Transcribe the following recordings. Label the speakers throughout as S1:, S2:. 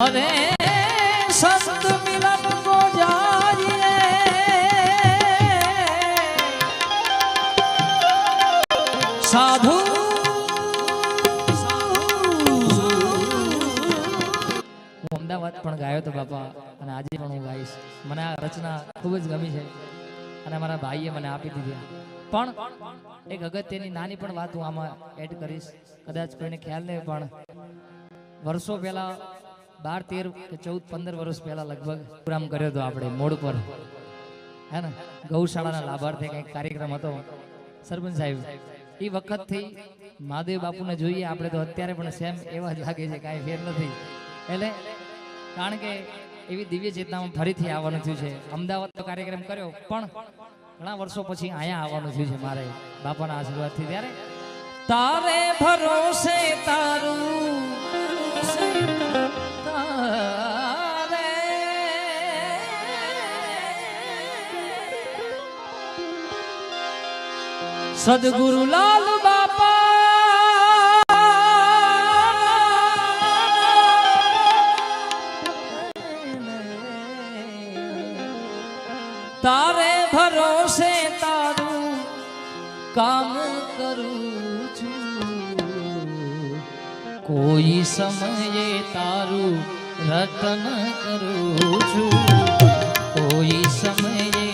S1: અરે સંત મિલન કો જાઈએ સાધુ હું અમદાવાદ પણ ગાયો તો બાપા, અને આજે પણ હું ગાઈશ. મને આ રચના ખૂબ જ ગમી છે, અને મારા ભાઈએ મને આપી દીધી. પણ એક અગત્યની નાની પણ વાત હું આમાં એડ કરીશ. કદાચ કોઈને ખ્યાલ નહીં પણ વર્ષો પહેલા બાર, તેર કે ચૌદ, પંદર વર્ષ પહેલા લગભગ પ્રોગ્રામ કર્યો હતો આપણે મોડ પર. હે ને? ગૌશાળાના લાભાર્થે કંઈક કાર્યક્રમ હતો. સરપંચ સાહેબ, એ વખતથી મહાદેવ બાપુને જોઈએ, આપણે તો અત્યારે પણ સેમ એવા જ લાગે છે, કાંઈ ફેર નથી. એટલે કારણ કે એવી દિવ્ય ચેતનામાં ફરીથી આવવાનું થયું છે. અમદાવાદ તો કાર્યક્રમ કર્યો, પણ ઘણા વર્ષો પછી અહીંયા આવવાનું થયું છે મારે બાપાના આશીર્વાદથી ત્યારે. તારે ભરોસે તારું સદગુરુ લાલ બાપા તારે ભરોસે તારું કામ કરું છું કોઈ સમયે તારું રતન કરું છું કોઈ સમયે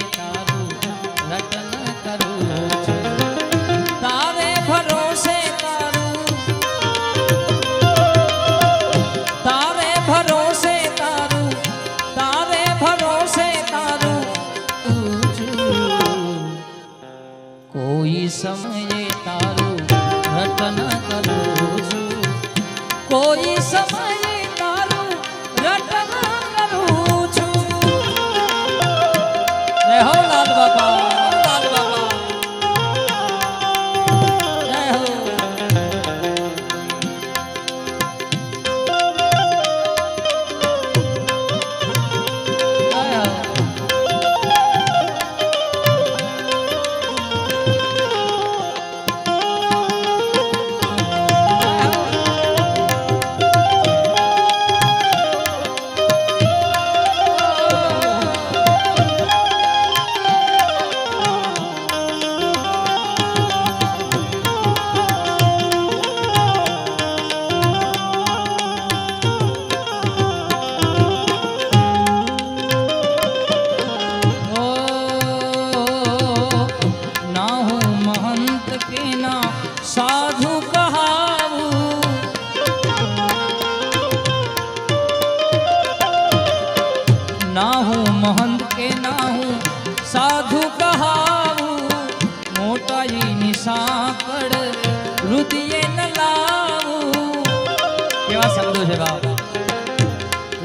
S1: કેવા શબ્દો છે બાપ?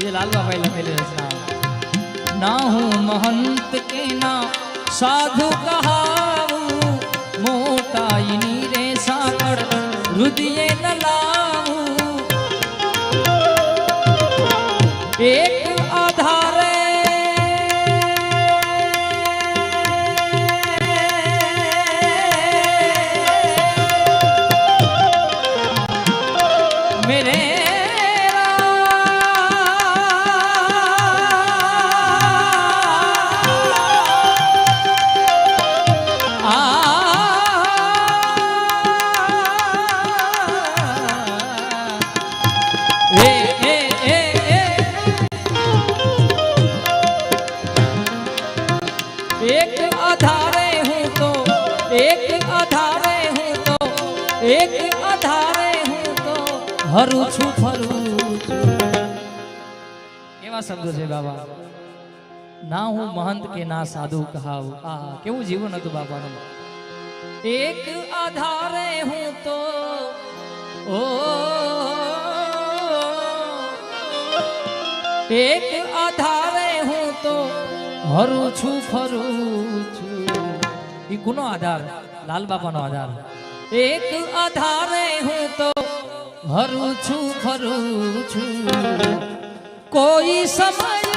S1: એ લાલ બાપાએ લખેલી રચના ના હું મહંત કે ના સાધુ કહાવું મોટાઈની રે સાકળ રુદિયે ન લાવું. એક બાબા ના હું મહંત કે ના સાધુ કહાવ. આ કેવું જીવન હતું બાપાનું? એક આધારે હું તો, ઓ, એક આધારે હું તો હરું છું, ફરું છું. એ કોનો આધાર, લાલ બાપાનો આધાર. એક આધારે હું તો હરું છું, ફરું છું. કોઈ સમય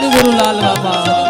S1: सदगुरु लाल बाबा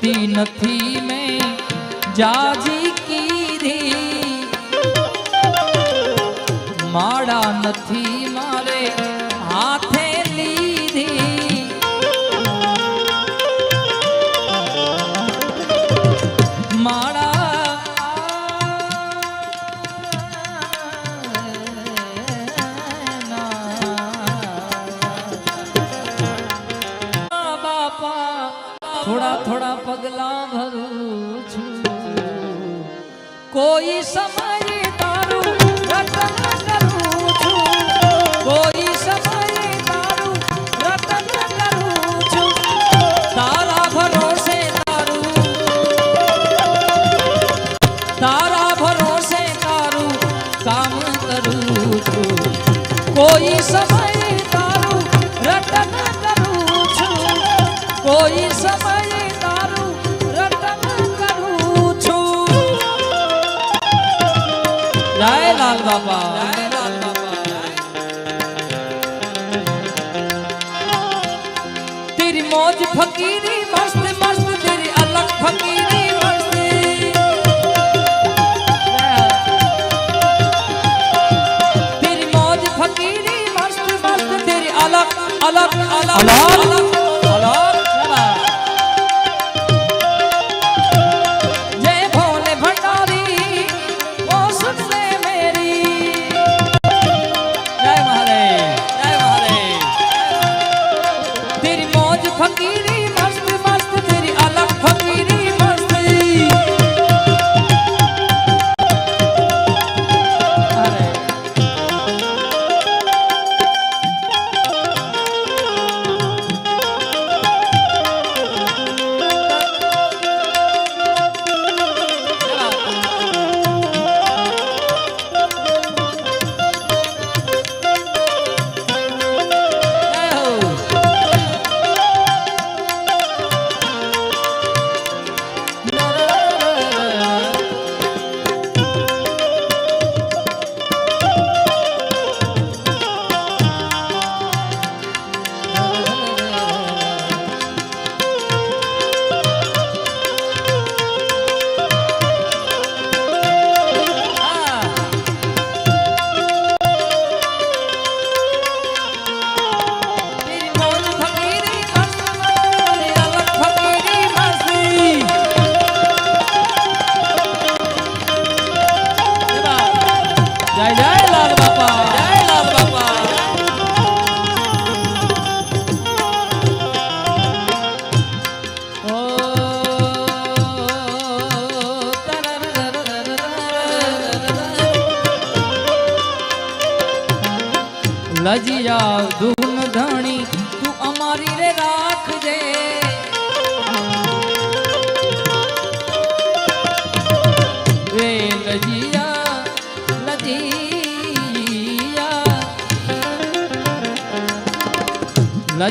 S1: કરતી નથી મેં જાજી કીધી. માળા નથી મારે હાથે લીધી. ભરું છું. કોઈ સમય જય લાલ બાપા. તેરી મોજ ફકીરી મસ્ત મસ્ત, તેરી અલગ ફકીરી મસ્ત. તેરી અલગ અલગ અલગ અલગ.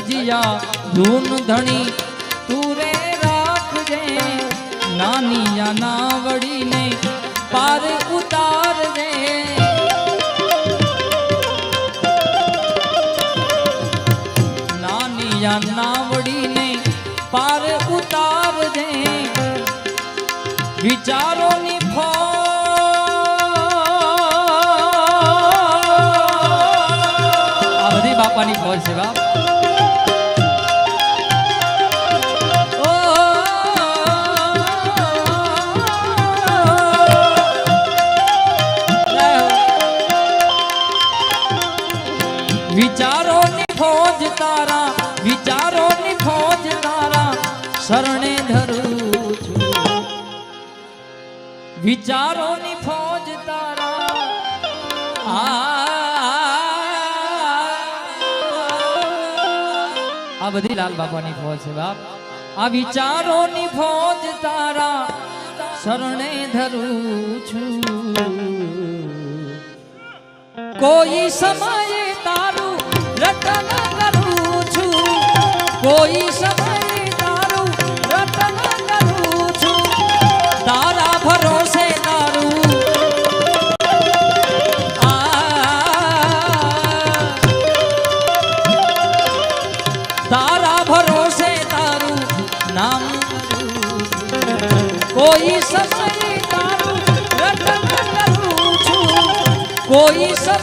S1: રજિયા ધૂન ધણી, તુરે રાખજે નાની નાવડીને પાર ઉતાર દે નાની નાવડીને પાર ઉતાર દે વિચારોની ફોર બાપાની ફોજ છે વિચારોની ફોજ તારા. આ બધી લાલ બાપાની ફોજ છે બાપ. આ વિચારોની ફોજ તારા. શરણે ધરું છું. કોઈ સમયે તારું રટન કરું છું. કોઈ સમયે 我一生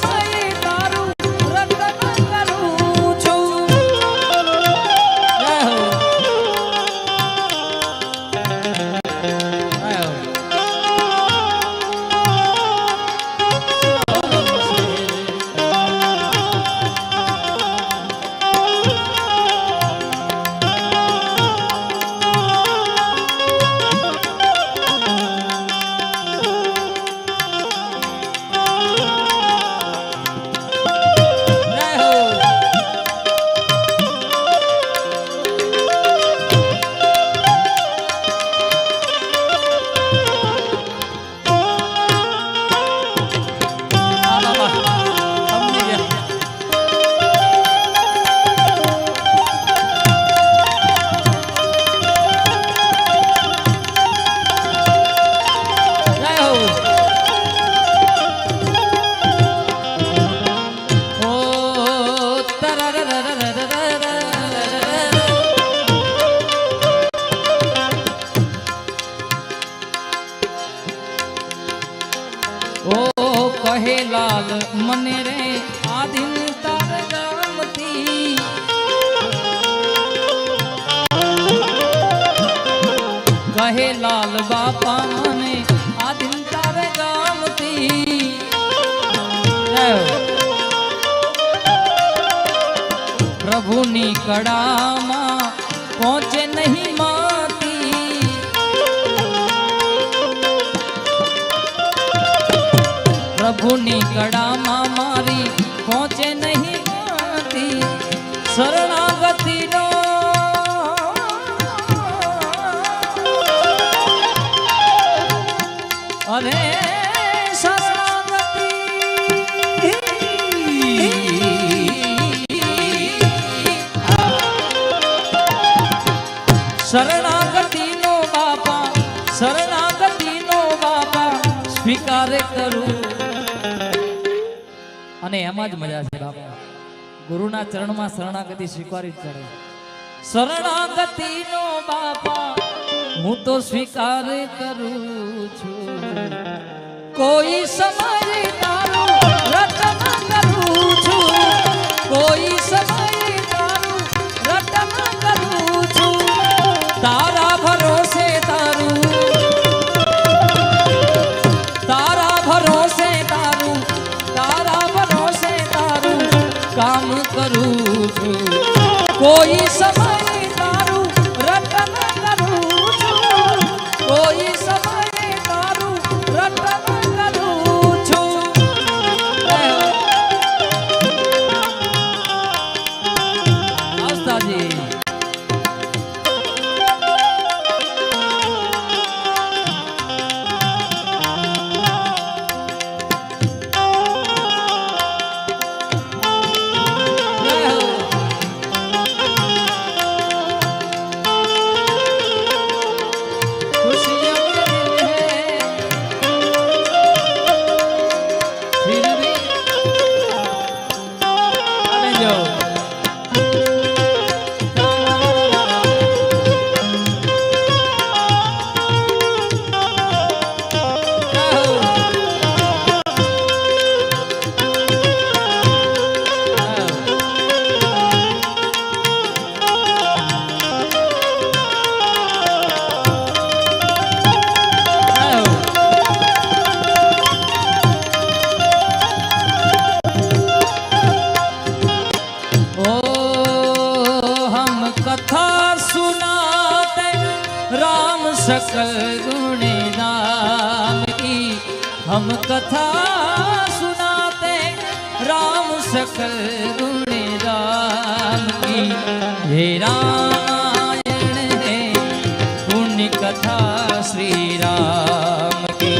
S1: કહે લાલ બાપા મને આદિન તાર ગામથી જય હો. પ્રભુની કડામાં પહોંચે નહીં માતી પ્રભુની કડામાં મારી પહોંચે નહીં માતી શરણાગતિનો અને એમાં જ મજા છે બાપા. ગુરુના ચરણમાં શરણાગતિ સ્વીકારી જ ચડે. શરણાગતિનો બાપા, હું તો સ્વીકાર કરું છું. કોઈ સમય તારું રટન કરું છું. કોઈ સમય ওই सकल गुणी नाम की हम कथा सुनाते राम सकल गुणी नाम की हे रामायण है पुण्य कथा श्री राम की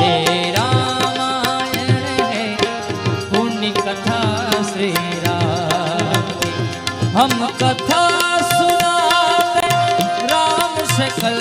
S1: हे रामायण है पुण्य कथा श्री राम हम कथा सुनाते राम सकल